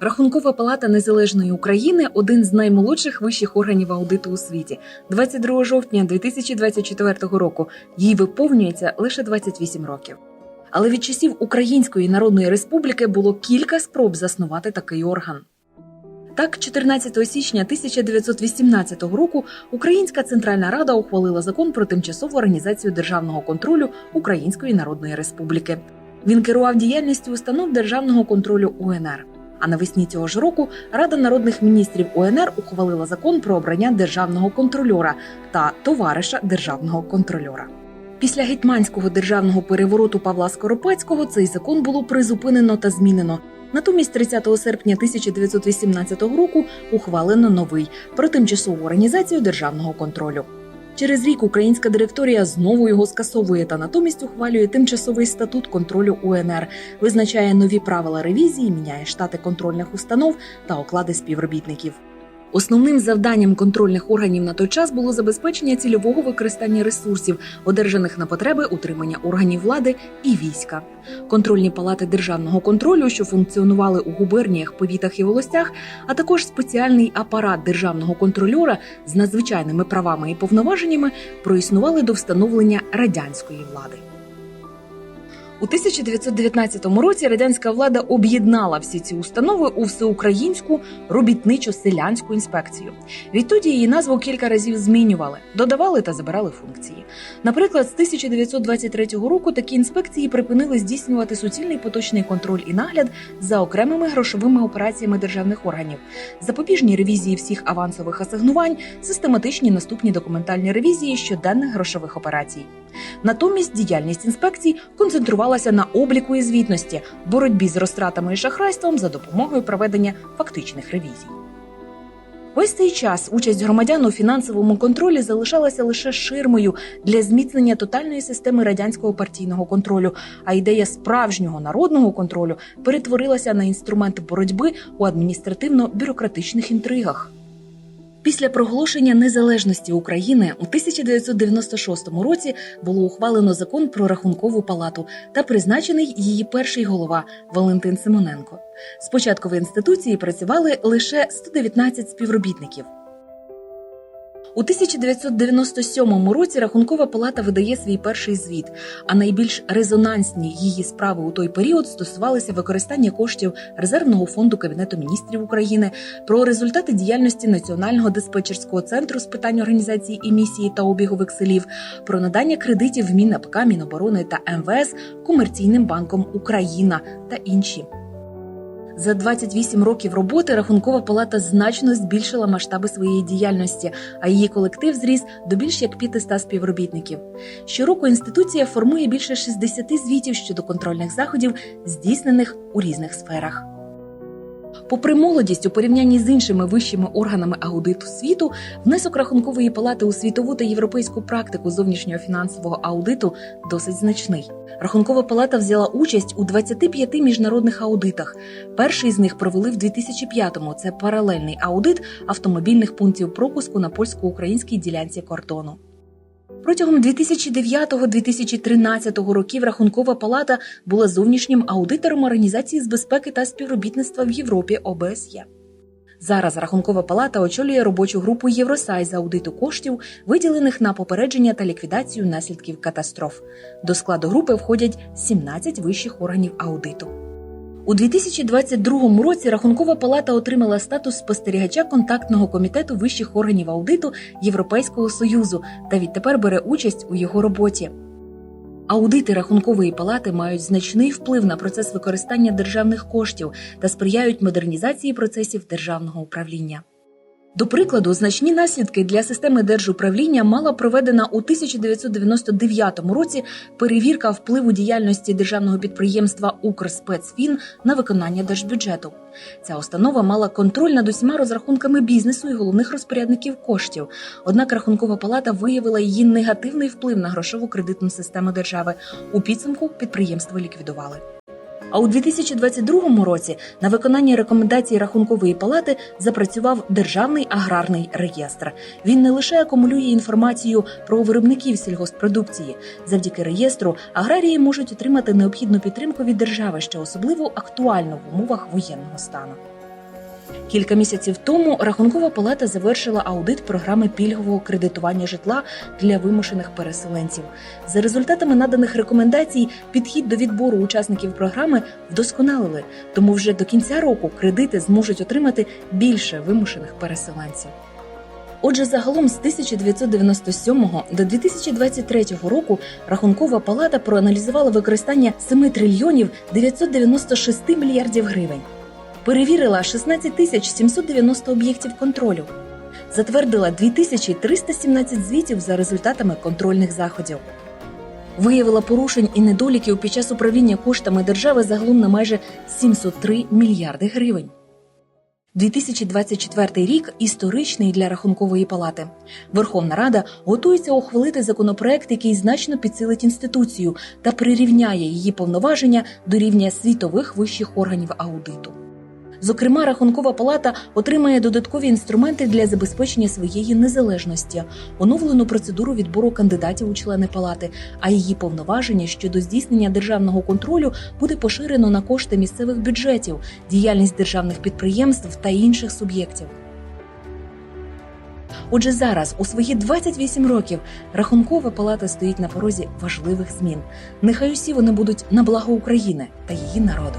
Рахункова палата Незалежної України один з наймолодших вищих органів аудиту у світі. 22 жовтня 2024 року їй виповнюється лише 28 років. Але від часів Української Народної Республіки було кілька спроб заснувати такий орган. Так, 14 січня 1918 року Українська Центральна Рада ухвалила закон про тимчасову організацію державного контролю Української Народної Республіки. Він керував діяльністю установ державного контролю УНР. А навесні цього ж року Рада народних міністрів УНР ухвалила закон про обрання державного контрольора та товариша державного контрольора. Після гетьманського державного перевороту Павла Скоропадського цей закон було призупинено та змінено. Натомість 30 серпня 1918 року ухвалено новий про тимчасову організацію державного контролю. Через рік українська директорія знову його скасовує та натомість ухвалює тимчасовий статут контролю УНР, визначає нові правила ревізії, міняє штати контрольних установ та оклади співробітників. Основним завданням контрольних органів на той час було забезпечення цільового використання ресурсів, одержаних на потреби утримання органів влади і війська. Контрольні палати державного контролю, що функціонували у губерніях, повітах і волостях, а також спеціальний апарат державного контрольора з надзвичайними правами і повноваженнями проіснували до встановлення радянської влади. У 1919 році радянська влада об'єднала всі ці установи у всеукраїнську робітничо-селянську інспекцію. Відтоді її назву кілька разів змінювали, додавали та забирали функції. Наприклад, з 1923 року такі інспекції припинили здійснювати суцільний поточний контроль і нагляд за окремими грошовими операціями державних органів, запобіжні ревізії всіх авансових асигнувань, систематичні наступні документальні ревізії щоденних грошових операцій. Натомість діяльність інспекцій концентрувалася на обліку і звітності, боротьбі з розтратами і шахрайством за допомогою проведення фактичних ревізій. Весь цей час участь громадян у фінансовому контролі залишалася лише ширмою для зміцнення тотальної системи радянського партійного контролю, а ідея справжнього народного контролю перетворилася на інструмент боротьби у адміністративно-бюрократичних інтригах. Після проголошення незалежності України у 1996 році було ухвалено закон про рахункову палату та призначений її перший голова Валентин Симоненко. Спочатку в інституції працювали лише 119 співробітників. У 1997 році Рахункова палата видає свій перший звіт. А найбільш резонансні її справи у той період стосувалися використання коштів резервного фонду Кабінету міністрів України, про результати діяльності Національного диспетчерського центру з питань організації емісії та обігу векселів, про надання кредитів в МінАПК, Міноборони та МВС комерційним банком Україна та інші. За 28 років роботи Рахункова палата значно збільшила масштаби своєї діяльності, а її колектив зріс до більш як 500 співробітників. Щороку інституція формує більше 60 звітів щодо контрольних заходів, здійснених у різних сферах. Попри молодість у порівнянні з іншими вищими органами аудиту світу, внесок рахункової палати у світову та європейську практику зовнішнього фінансового аудиту досить значний. Рахункова палата взяла участь у 25 міжнародних аудитах. Перший з них провели в 2005-му. Це паралельний аудит автомобільних пунктів пропуску на польсько-українській ділянці кордону. Протягом 2009-2013 років Рахункова палата була зовнішнім аудитором Організації з безпеки та співробітництва в Європі ОБСЄ. Зараз Рахункова палата очолює робочу групу Євросай з аудиту коштів, виділених на попередження та ліквідацію наслідків катастроф. До складу групи входять 17 вищих органів аудиту. У 2022 році Рахункова палата отримала статус спостерігача контактного комітету вищих органів аудиту Європейського союзу та відтепер бере участь у його роботі. Аудити рахункової палати мають значний вплив на процес використання державних коштів та сприяють модернізації процесів державного управління. До прикладу, значні наслідки для системи держуправління мала проведена у 1999 році перевірка впливу діяльності державного підприємства Укрспецфін на виконання держбюджету. Ця установа мала контроль над усіма розрахунками бізнесу і головних розпорядників коштів. Однак рахункова палата виявила її негативний вплив на грошову кредитну систему держави. У підсумку підприємство ліквідували. А у 2022 році на виконання рекомендацій рахункової палати запрацював державний аграрний реєстр. Він не лише акумулює інформацію про виробників сільгоспродукції. Завдяки реєстру аграрії можуть отримати необхідну підтримку від держави, що особливо актуально в умовах воєнного стану. Кілька місяців тому Рахункова палата завершила аудит програми пільгового кредитування житла для вимушених переселенців. За результатами наданих рекомендацій, підхід до відбору учасників програми вдосконалили, тому вже до кінця року кредити зможуть отримати більше вимушених переселенців. Отже, загалом з 1997 до 2023 року Рахункова палата проаналізувала використання 7 трильйонів 996 мільярдів гривень, перевірила 16 тисяч 790 об'єктів контролю, затвердила 2317 звітів за результатами контрольних заходів. Виявила порушень і недоліків під час управління коштами держави загалом на майже 703 мільярди гривень. 2024 рік історичний для рахункової палати. Верховна Рада готується ухвалити законопроект, який значно підсилить інституцію та прирівняє її повноваження до рівня світових вищих органів аудиту. Зокрема, рахункова палата отримає додаткові інструменти для забезпечення своєї незалежності, оновлену процедуру відбору кандидатів у члени палати, а її повноваження щодо здійснення державного контролю буде поширено на кошти місцевих бюджетів, діяльність державних підприємств та інших суб'єктів. Отже, зараз, у свої 28 років, рахункова палата стоїть на порозі важливих змін. Нехай усі вони будуть на благо України та її народу.